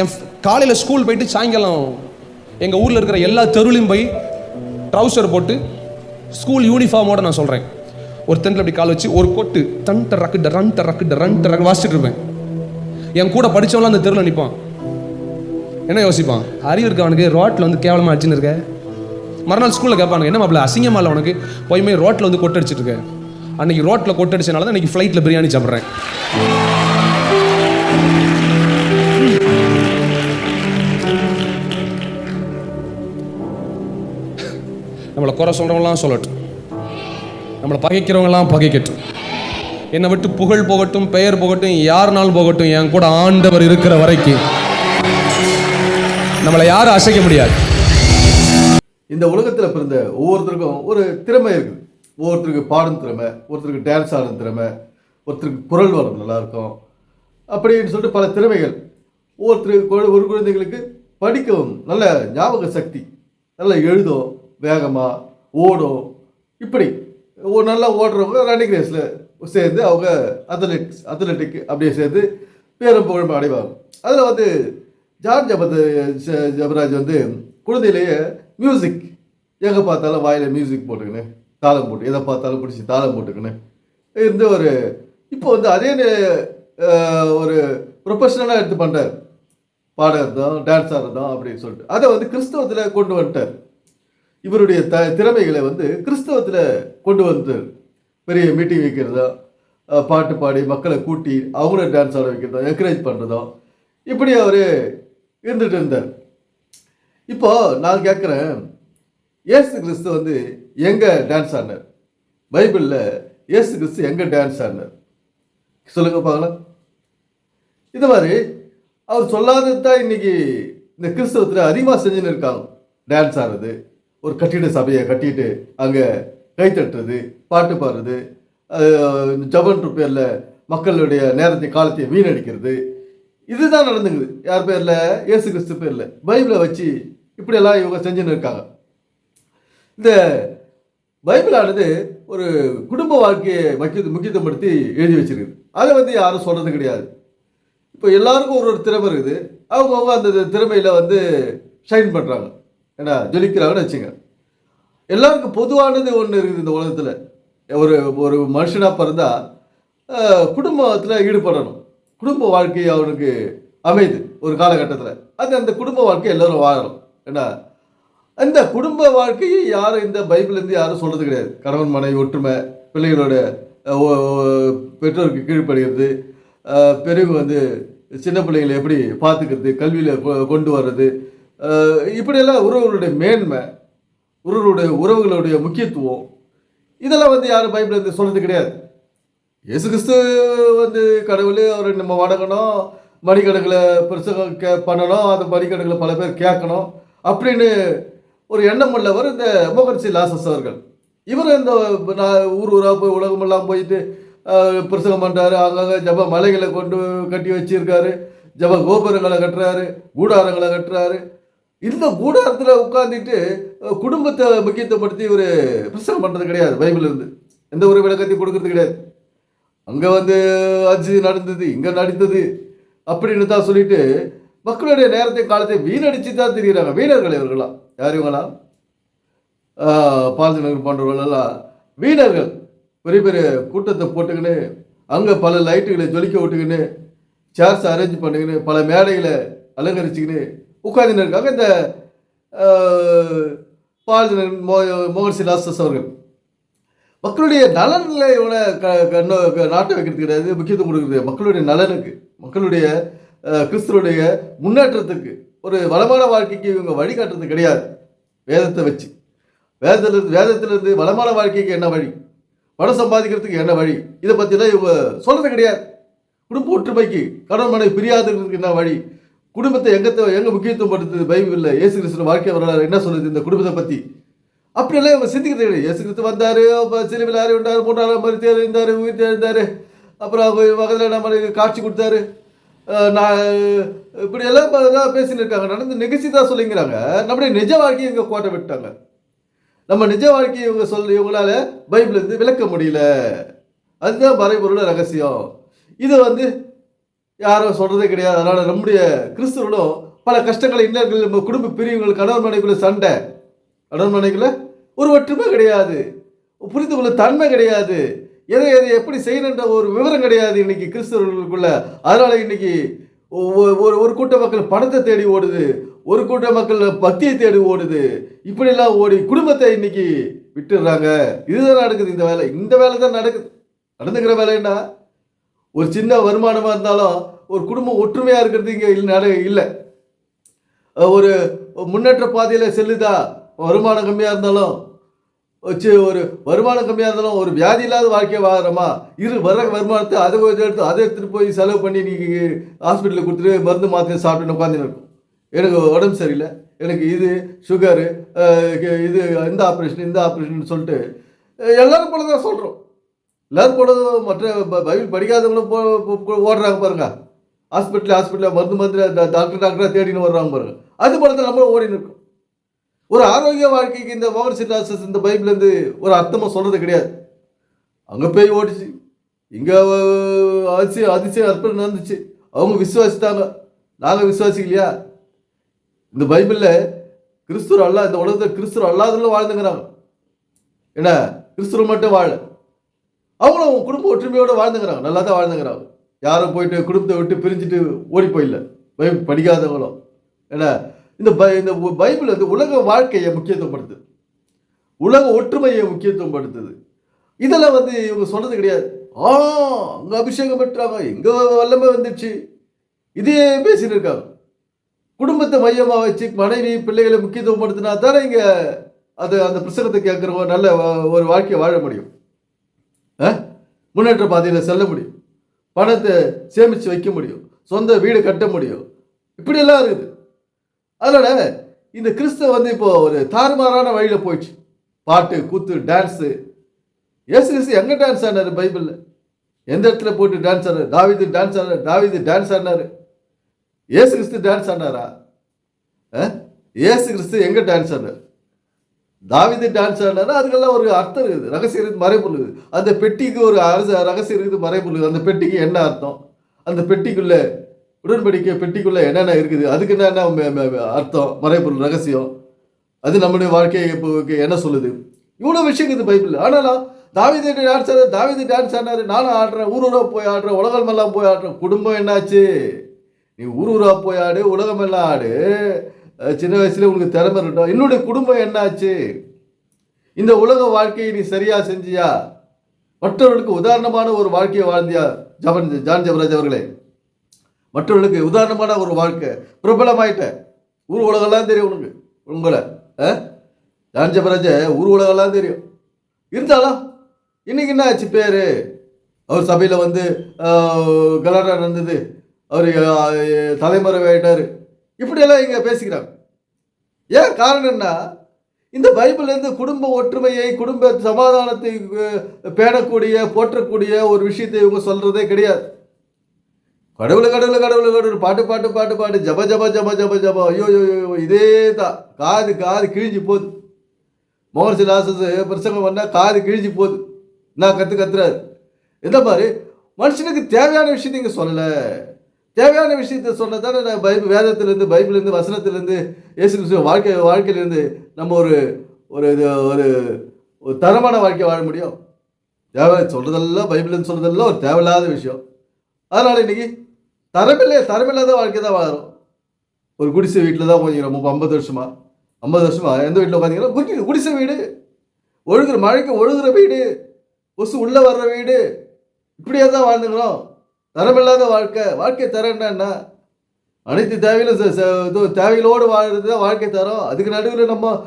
என் காலையில் ஸ்கூல் போயிட்டு சாயங்காலம் எங்கள் ஊரில் இருக்கிற எல்லா தெருளையும் போய் ட்ரௌசர் போட்டு ஸ்கூல் யூனிஃபார்மோட நான் சொல்கிறேன் ஒரு தென்னில் அப்படி கால் வச்சு ஒரு கொட்டு டன் டரக்கு ரன் டரக்கு ரன் டரக்கு வாசிச்சுட்டு இருப்பேன். என் கூட படித்தவங்களாம் அந்த தெருவில் நிற்பான் என்ன யோசிப்பான்? அறிவு இருக்கு அவனுக்கு? ரோட்டில் வந்து கேவலமாக அடிச்சுன்னு இருக்க? மறுநாள் ஸ்கூலில் கேட்பானுங்க என்ன மாப்பிள்ள அசிங்கமாக இல்லை உனக்கு? போய் ரோட்டில் வந்து கொட்டடிச்சிட்டு இருக்க. அன்னைக்கு ரோட்டில் கொட்டடிச்சனால தான் இன்னைக்கு ஃப்ளைட்டில் பிரியாணி சாப்பிட்றேன். நம்மளை குறை சொல்கிறவங்களாம் சொல்லட்டும். நம்மளை பகைக்கிறவங்களாம் பகைக்கட்டும். என்னை விட்டு புகழ் போகட்டும் பெயர் போகட்டும் யாருனாலும் போகட்டும் என் கூட ஆண்டவர் இருக்கிற வரைக்கும். நம்மளை யாரும் அசைக்க முடியாது. இந்த உலகத்தில் பிறந்த ஒவ்வொருத்தருக்கும் ஒரு திறமை இருக்குது ஒவ்வொருத்தருக்கு பாடும் திறமை ஒருத்தருக்கு டான்ஸ் ஆடும் திறமை ஒருத்தருக்கு குரல் வரும் நல்லாயிருக்கும். அப்படின்னு சொல்லிட்டு பல திறமைகள். ஒவ்வொருத்தருக்கு ஒரு குழந்தைகளுக்கு படிக்கவும் நல்ல ஞாபக சக்தி நல்லா எழுதும் வேகமாக ஓடும். இப்படி ஒரு நல்லா ஓடுறவங்க ரன்னிங் ரேஸில் சேர்ந்து அவங்க அத்லெட்டிக்ஸ் அத்லெட்டிக் அப்படியே சேர்ந்து பேரும் புகழும் அடைவாங்க. அதில் வந்து ஜான் ஜபத் ஜபராஜ் வந்து குழந்தையிலேயே மியூசிக் எங்கே பார்த்தாலும் வாயில் மியூசிக் போட்டுக்கினு தாளம் போட்டு எதை பார்த்தாலும் பிடிச்சி தாளம் போட்டுக்கின்னு இருந்து ஒரு இப்போ வந்து அதே ஒரு ப்ரொஃபஷனலாக எடுத்து பண்ணுறார் பாடகர் தான் டான்ஸார் இருந்தோம் அப்படின்னு சொல்லிட்டு. அதை வந்து கிறிஸ்தவத்தில் கொண்டு வந்துட்டார். இவருடைய த திறமைகளை வந்து கிறிஸ்தவத்தில் கொண்டு வந்து பெரிய மீட்டிங் வைக்கிறதோ பாட்டு பாடி மக்களை கூட்டி அவங்கள டான்ஸ் ஆட வைக்கிறதோ என்கரேஜ் பண்ணுறதோ இப்படி அவர் இருந்துகிட்டு இருந்தார். இப்போது நான் கேட்குறேன் ஏசு கிறிஸ்து வந்து எங்கே டான்ஸ் ஆடினார்? பைபிளில் ஏசு கிறிஸ்து எங்கே டான்ஸ் ஆடினார்? சொல்லுங்க பார்க்கலாம். இது மாதிரி அவர் சொல்லாதது தான் இன்னைக்கு இந்த கிறிஸ்தவத்தில் அதிகமாக செஞ்சுன்னு இருக்காங்க. டான்ஸ் ஆடுறது. ஒரு கட்டிட சபையை கட்டிட்டு அங்கே கை தட்டுறது பாட்டு பாடுறது ஜபன்ற பேரில் மக்களுடைய நேரத்தை காலத்தை வீணடிக்கிறது. இதுதான் நடந்துங்குது யார் பேரில்? இயேசு கிறிஸ்து பேரில். பைபிளை வச்சு இப்படியெல்லாம் இவங்க செஞ்சுன்னு இருக்காங்க. இந்த பைபிளானது ஒரு குடும்ப வாழ்க்கையை முக்கிய முக்கியத்துவப்படுத்தி எழுதி வச்சிருக்குது. அதை வந்து யாரும் சொல்கிறது கிடையாது. இப்போ எல்லாருக்கும் ஒரு ஒரு திறமை இருக்குது. அவங்கவுங்க அந்த திறமையில் வந்து ஷைன் பண்ணுறாங்க ஏன்னா ஜொலிக்கிறாங்கன்னு வச்சுங்க. எல்லாருக்கும் பொதுவானது ஒன்று இருக்குது இந்த உலகத்தில். ஒரு ஒரு மனுஷனாக பிறந்தால் குடும்பத்தில் ஈடுபடணும். குடும்ப வாழ்க்கை அவனுக்கு அமையுது ஒரு காலகட்டத்தில். அது அந்த குடும்ப வாழ்க்கை எல்லோரும் வாழணும். ஏன்னா அந்த குடும்ப வாழ்க்கையை யாரும் இந்த பைபிள்லேருந்து யாரும் சொல்கிறது கிடையாது. கணவன் மனைவி ஒற்றுமை பிள்ளைகளோட பெற்றோருக்கு கீழ்ப்படுகிறது. பெரியவங்க வந்து சின்ன பிள்ளைங்களை எப்படி பார்த்துக்கிறது கல்வியில் கொண்டு வர்றது இப்படியெல்லாம் உறவுகளுடைய மேன்மை உறவுகளுடைய உறவுகளுடைய முக்கியத்துவம் இதெல்லாம் வந்து யாரும் பைபிள் வந்து சொல்கிறது கிடையாது. இயேசு கிறிஸ்து வந்து கடவுள் அவரை நம்ம வணங்கணும் மணிக்கணக்கில் பெருசாக கே பண்ணணும் அந்த மணிக்கணக்கில் பல பேர் கேட்கணும் அப்படின்னு ஒரு எண்ணம் உள்ளவர் இந்த மோகன்சி லாசஸ் அவர்கள். இவர் இந்த நான் ஊர் ஊராக போய் உலகமெல்லாம் போயிட்டு பிரசங்கம் பண்ணுறாரு அங்கங்கே ஜப மலைகளை கொண்டு கட்டி வச்சிருக்காரு ஜப கோபுரங்களை கட்டுறாரு கூடாரங்களை கட்டுறாரு. இந்த கூடாரத்தில் உட்காந்துட்டு குடும்பத்தை முக்கியத்துவப்படுத்தி ஒரு பிரசனம் பண்ணுறது கிடையாது பைபிள் இருந்து. எந்த ஒரு விளக்கத்தையும் கொடுக்கறது கிடையாது. அங்கே வந்து அஜி நடந்தது இங்கே நடந்தது அப்படின்னு தான் சொல்லிட்டு மக்களுடைய நேரத்தை காலத்தை வீணடிச்சு தான் தெரிகிறாங்க வீணர்கள் இவர்களாம் யார் இவங்களாம் பாலத்தினகர் போன்றவர்களெல்லாம் வீணர்கள். பெரிய பெரிய கூட்டத்தை போட்டுக்கின்னு அங்கே பல லைட்டுகளை ஜொலிக்க விட்டுக்கின்னு சேர்ஸ் அரேஞ்ச் பண்ணிக்கின்னு பல மேடைகளை அலங்கரிச்சுக்கின்னு உட்கார்ந்துன்னு இருக்காங்க இந்த பாலத்தினர் மோ மோகன் சிலாசஸ் அவர்கள். மக்களுடைய நலனில் இவனை க கண்ணோ க- நாட்டை வைக்கிறது கிடையாது முக்கியத்துவம் கொடுக்குறது மக்களுடைய நலனுக்கு மக்களுடைய கிறிஸ்துவனுடைய முன்னேற்றத்துக்கு. ஒரு வளமான வாழ்க்கைக்கு இவங்க வழிகாட்டுறது கிடையாது. வேதத்தை வச்சு. வேதத்திலிருந்து வேதத்திலிருந்து வளமான வாழ்க்கைக்கு என்ன வழி? பணம் சம்பாதிக்கிறதுக்கு என்ன வழி? இதை பற்றிலாம் இவங்க சொல்கிறது கிடையாது. குடும்ப ஒற்றுமைக்கு கணவன் மனைவி பிரியாததுக்கு என்ன வழி? குடும்பத்தை எங்கே எங்க முக்கியத்துவம் படுத்துது? பைபிளில் இயேசு கிறிஸ்துவ வாழ்க்கை வரலாறு என்ன சொல்லுது இந்த குடும்பத்தை பற்றி அப்படியெல்லாம் இவங்க சிந்திக்கிறது கிடையாது இயேசு கிறிஸ்து வந்தார் சிலுவில் அறி உண்டார் மூன்றாம் மருத்துவ இருந்தார் உயிர் இருந்தாரு அப்புறம் அவங்க நம்மளுக்கு காட்சி கொடுத்தாரு. நான் இப்படியெல்லாம் எல்லாம் பேசின்னு இருக்காங்க. நடந்து நிகழ்ச்சி தான் சொல்லிங்கிறாங்க. நம்முடைய நிஜ வாழ்க்கையை இங்கே கோட்டை விட்டாங்க. நம்ம நிஜ வாழ்க்கையை இவங்க சொல்ல இவங்களால பைபிள் இருந்து விளக்க முடியல. அதுதான் மறைபொருள் ரகசியம். இது வந்து யாரும் சொல்கிறதே கிடையாது. அதனால் நம்முடைய கிறிஸ்துவர்களும் பல கஷ்டங்களை இன்னர்கள் நம்ம குடும்ப பிரிவுகள் கணவன் மனைக்குள்ளே சண்டை கணவன் மனைக்குள்ளே ஒரு ஒற்றுமை கிடையாது. புரிந்து கொள்ள தன்மை கிடையாது. எதை எதை எப்படி செய்யணுன்ற ஒரு விவரம் கிடையாது இன்னைக்கு கிறிஸ்தவர்களுக்குள்ள. அதனால இன்னைக்கு ஒரு ஒரு கூட்ட மக்கள் பணத்தை தேடி ஓடுது. ஒரு கூட்ட மக்கள் பக்தியை தேடி ஓடுது. இப்படியெல்லாம் ஓடி குடும்பத்தை இன்னைக்கு விட்டுடுறாங்க. இதுதான் நடக்குது இந்த வேலை. இந்த வேலை தான் நடக்குது. நடந்துக்கிற வேலைன்னா ஒரு சின்ன வருமானமாக இருந்தாலும் ஒரு குடும்பம் ஒற்றுமையாக இருக்கிறது இங்கே இல்லை இல்லை. ஒரு முன்னேற்ற பாதையில் செல்லுதா? வருமானம் கம்மியாக இருந்தாலும் வச்சு ஒரு வருமானம் கம்மியாக இருந்தாலும் ஒரு வியாதி இல்லாத வாழ்க்கையை வாங்குறோமா இரு வர வருமானத்தை அதை எடுத்து அதை எடுத்துகிட்டு போய் செலவு பண்ணி நீங்கள் ஹாஸ்பிட்டலில் கொடுத்துட்டு மருந்து மாத்திரை சாப்பிட்டு உட்காந்துன்னு இருக்கும் எனக்கு உடம்பு சரியில்லை. எனக்கு இது சுகரு இது இந்த ஆப்ரேஷன் இந்த ஆப்ரேஷன் சொல்லிட்டு எல்லோரும் போல தான் சொல்கிறோம் எல்லாரும் போல மற்ற ப- பைபிள் படிக்காதவங்களும் போ ஓடுறாங்க பாருங்க. ஹாஸ்பிட்டல் ஹாஸ்பிட்டலில் மருந்து மருந்து டாக்டர் டாக்டராக தேடின்னு வர்றாங்க பாருங்க. அது போல தான் நம்மளும் ஓடின்னு இருக்கோம். ஒரு ஆரோக்கிய வாழ்க்கைக்கு இந்த மோகன் சிட்டாசஸ் இந்த பைபிள்லேருந்து ஒரு அர்த்தமாக சொல்கிறது கிடையாது. அங்கே போய் ஓடிச்சு. இங்கே அதிசயம் அதிசயம் அற்புதம் நடந்துச்சு. அவங்க விசுவாசித்தாங்க. நாங்கள் விசுவாசிக்கலையா? இந்த பைபிளில் கிறிஸ்துவர் அல்லா இந்த உலகத்தில் கிறிஸ்துவர் அல்லாதவங்களும் வாழ்ந்துங்கிறாங்க. என்ன? கிறிஸ்துவர் மட்டும் வாழ அவங்களும் குடும்ப ஒற்றுமையோடு வாழ்ந்துக்கிறாங்க. நல்லா தான் வாழ்ந்துக்கிறாங்க. யாரும் போயிட்டு குடும்பத்தை விட்டு பிரிஞ்சுட்டு ஓடி போயிடல பைபிள் படிக்காதவங்களும். என்ன இந்த பை இந்த பைபிள் வந்து உலக வாழ்க்கையை முக்கியத்துவப்படுத்துது. உலக ஒற்றுமையை முக்கியத்துவப்படுத்துது. இதெல்லாம் வந்து இவங்க சொல்றது கிடையாது. ஆ அங்கே அபிஷேகம் பெற்றாங்க. எங்கே வல்லமை வந்துச்சு. இதே பேசிட்டு இருக்காங்க. குடும்பத்தை மையமாக வச்சு மனைவி பிள்ளைகளை முக்கியத்துவப்படுத்தினா தானே இங்கே அது அந்த புஸ்தகத்தை கேட்குறவங்க நல்ல வா- ஒரு வாழ்க்கையை வாழ முடியும். முன்னேற்ற பாதையில் செல்ல முடியும். பணத்தை சேமித்து வைக்க முடியும். சொந்த வீடு கட்ட முடியும். இப்படியெல்லாம் இருக்குது. அதனால் இந்த கிறிஸ்தவ வந்து இப்போது ஒரு தாறுமாறான வழியில் போயிடுச்சு. பாட்டு கூத்து டான்ஸு இயேசு கிறிஸ்து எங்கே டான்ஸ் ஆடினாரு பைபிளில்? எந்த இடத்துல போட்டு டான்ஸ் ஆனார் தாவிது டான்ஸ் ஆனார் தாவிது டான்ஸ் ஆடினாரு. ஏசு கிறிஸ்து டான்ஸ் ஆடினாரா? ஆ? கிறிஸ்து எங்கே டான்ஸ் ஆனார் தாவிது டான்ஸ் ஆடினா அதுக்கெல்லாம் ஒரு அர்த்தம் இருக்குது. ரகசியம் இருக்குது மறைபொருள் இருக்குது. அந்த பெட்டிக்கு ஒரு அரசு ரகசியம் இருக்குது மறைபொருள் இருக்குது. அந்த பெட்டிக்கு என்ன அர்த்தம்? அந்த பெட்டிக்குள்ளே உடன்படிக்கை பெட்டிக்குள்ளே என்னென்ன இருக்குது? அதுக்கு என்னென்ன அர்த்தம்? மறைபொருள் ரகசியம். அது நம்முடைய வாழ்க்கையை இப்போ என்ன சொல்லுது? இவ்வளோ விஷயம் இருக்குது பைபிள் ஆனாலும் தாவிது டான்ஸ் ஆடு தாவிது டான்ஸ் ஆடினாரு. நானும் ஆடுறேன் ஊர் ஊராக போய் ஆடுறேன் உலகமெல்லாம் போய் ஆடுறேன். குடும்பம் என்னாச்சு? நீ ஊர் ஊராக போய் ஆடு உலகமெல்லாம் ஆடு. சின்ன வயசுல உனக்கு திறமை இருக்கட்டும். என்னுடைய குடும்பம் என்னாச்சு? இந்த உலக வாழ்க்கையை நீ சரியா செஞ்சியா? மற்றவர்களுக்கு உதாரணமான ஒரு வாழ்க்கையை வாழ்ந்தியா ஜபன் ஜான் ஜபராஜ் அவர்களே? மற்றவர்களுக்கு உதாரணமான ஒரு வாழ்க்கை. பிரபலமாயிட்ட. ஊர் உலகெல்லாம் தெரியும் உனக்கு உங்களை. ஆ? ஜான் ஜபராஜ ஊர் உலகெல்லாம் தெரியும். இருந்தாலும் இன்னைக்கு என்ன ஆச்சு பேர்? அவர் சபையில் வந்து ஆஹ், கலாட்டா நடந்தது. அவர் தலைமுறை ஆயிட்டாரு இப்படியெல்லாம் இங்கே பேசிக்கிறாங்க. ஏன் காரணம் என்ன? இந்த பைபிள்லேருந்து குடும்ப ஒற்றுமையை குடும்ப சமாதானத்தை பேணக்கூடிய போற்றக்கூடிய ஒரு விஷயத்தை இவங்க சொல்கிறதே கிடையாது. கடவுள் கடவுள் கடவுள் கடவுள் பாட்டு பாட்டு பாட்டு பாட்டு ஜப ஜப ஜப ஜப ஜப ஐயோ ஐயோ, இதே தான் காது காது கிழிஞ்சு போகுது. மோகன் லாசஸ் பிரசங்கம் பண்ணால் காது கிழிஞ்சு போகுது. நான் கற்று கத்துறாரு. இந்த மாதிரி மனுஷனுக்கு தேவையான விஷயத்தை இங்கே சொல்லலை. தேவையான விஷயத்தை சொன்னதானே நான் பைபிள் வேதத்திலேருந்து பைபிளிலேருந்து வசனத்திலேருந்து இயேசு கிறிஸ்துவ வாழ்க்கை வாழ்க்கையிலேருந்து நம்ம ஒரு ஒரு இது ஒரு ஒரு தரமான வாழ்க்கை வாழ முடியும். தேவை சொல்கிறதெல்லாம் பைபிள்னு சொல்கிறதெல்லாம் ஒரு தேவையில்லாத விஷயம். அதனால் இன்னைக்கு தரமில்லையே தரமில்லாத வாழ்க்கை தான் வாழும் ஒரு குடிசை வீட்டில் தான் உட்காந்துக்கிறோம் ரொம்ப ஐம்பது வருஷமா. ஐம்பது வருஷமா எந்த வீட்டில் பார்த்தீங்கன்னா குடி குடிசை வீடு. ஒழுகுற மழைக்கு ஒழுகுற வீடு. கொசு உள்ளே வர்ற வீடு. இப்படியே தான் வாழ்ந்துக்கிறோம். தரமில்லாத வாழ்க்கை. வாழ்க்கை தரம்னா என்ன அனைத்து தேவையிலும் இது தேவைகளோடு வாழ்றது தான் வாழ்க்கை தரம். அதுக்கு நடுவில் நம்ம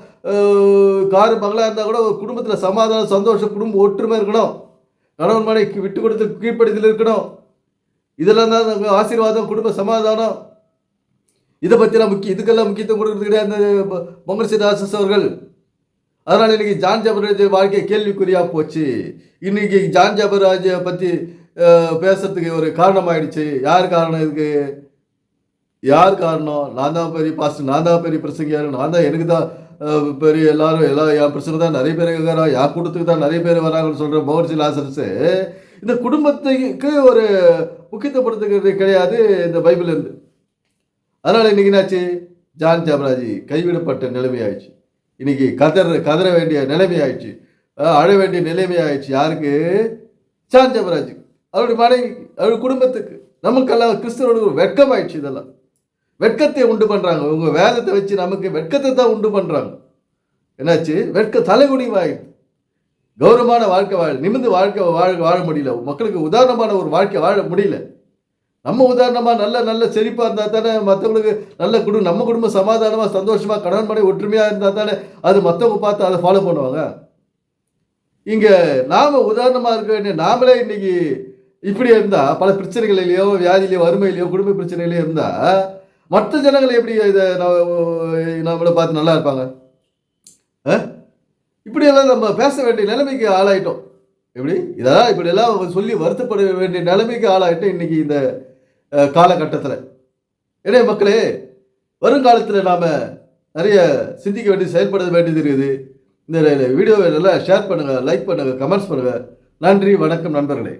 காரு பங்களா இருந்தால் கூட ஒரு குடும்பத்தில் சமாதானம் சந்தோஷம் குடும்ப ஒற்றுமை இருக்கணும். கணவன் மனைக்கு விட்டு கொடுத்து கீழ்ப்படுதல் இருக்கணும். இதெல்லாம் தான் ஆசீர்வாதம் குடும்ப சமாதானம். இதை பற்றிலாம் முக்கிய இதுக்கெல்லாம் முக்கியத்துவம் கொடுக்கறது கிடையாது. அந்த பொ- பொங்கல் அவர்கள். அதனால் இன்னைக்கு ஜான் ஜபராஜ் வாழ்க்கை கேள்விக்குறியாக போச்சு. இன்னைக்கு ஜான் ஜபராஜை பற்றி பேசுறதுக்கு ஒரு காரணமாயிடுச்சு. யார் காரணம் இதுக்கு? யார் காரணம்? நான் தான் பெரிய பாஸ்ட் நான் தான் பெரிய பிரசங்கியார் நான் தான் எனக்கு தான் பெரிய எல்லாரும் எல்லா என் பிரசங்க தான் நிறைய பேர் கேட்குறா என் கூட்டத்துக்கு தான் நிறைய பேர் வராங்கன்னு சொல்கிற மோகன்சி லாசரஸு இந்த குடும்பத்துக்கு ஒரு முக்கியத்துவப்படுத்துகிறது கிடையாது இந்த பைபிள் இருந்து அதனால் இன்னைக்கு என்னாச்சு? ஜான் ஜாமராஜி கைவிடப்பட்ட நிலைமை ஆயிடுச்சு இன்னைக்கு கதற கதற வேண்டிய நிலைமை ஆயிடுச்சு அழ வேண்டிய நிலைமை ஆயிடுச்சு யாருக்கு? ஜான் ஜாமராஜ் அவருடைய மனைவி அவருடைய குடும்பத்துக்கு நமக்கெல்லாம் கிறிஸ்தவனுக்கு ஒரு வெட்கம் ஆயிடுச்சு இதெல்லாம். வெட்கத்தை உண்டு பண்ணுறாங்க உங்கள் வேதத்தை வச்சு நமக்கு வெட்கத்தை தான் உண்டு பண்ணுறாங்க என்னாச்சு? வெட்க தலைகுனிவாயிடுது. கௌரவமான வாழ்க்கை வாழ நிமிர்ந்து வாழ்க்கை வாழ வாழ முடியல. மக்களுக்கு உதாரணமான ஒரு வாழ்க்கை வாழ முடியல. நம்ம உதாரணமாக நல்ல நல்ல செழிப்பாக இருந்தால் தானே மற்றவங்களுக்கு நல்ல குடும்பம் நம்ம குடும்பம் சமாதானமாக சந்தோஷமாக கடன் பண்ணி ஒற்றுமையாக இருந்தால் தானே அது மற்றவங்க பார்த்து அதை ஃபாலோ பண்ணுவாங்க. இங்கே நாம் உதாரணமாக இருக்க வேண்டிய நாமளே இன்னைக்கு இப்படி இருந்தால் பல பிரச்சனைகளிலேயோ வியாதியிலையோ வறுமையிலையோ குடும்ப பிரச்சனையிலையோ இருந்தால் மற்ற ஜனங்கள் எப்படி இதை நம்ம- நம்மளை பார்த்து நல்லா இருப்பாங்க? ஆ? இப்படியெல்லாம் நம்ம பேச வேண்டிய நிலைமைக்கு ஆளாயிட்டோம். எப்படி? இதெல்லாம் இப்படியெல்லாம் சொல்லி வருத்தப்பட வேண்டிய நிலைமைக்கு ஆளாயிட்டோம் இன்னைக்கு இந்த காலகட்டத்தில். எனவே மக்களே வருங்காலத்தில் நாம் நிறைய சிந்திக்க வேண்டியது செயல்பட வேண்டியது இருக்குது. இந்த வீடியோவை நல்லா ஷேர் பண்ணுங்கள் லைக் பண்ணுங்கள் கமெண்ட்ஸ் பண்ணுங்கள் நன்றி வணக்கம் நண்பர்களே.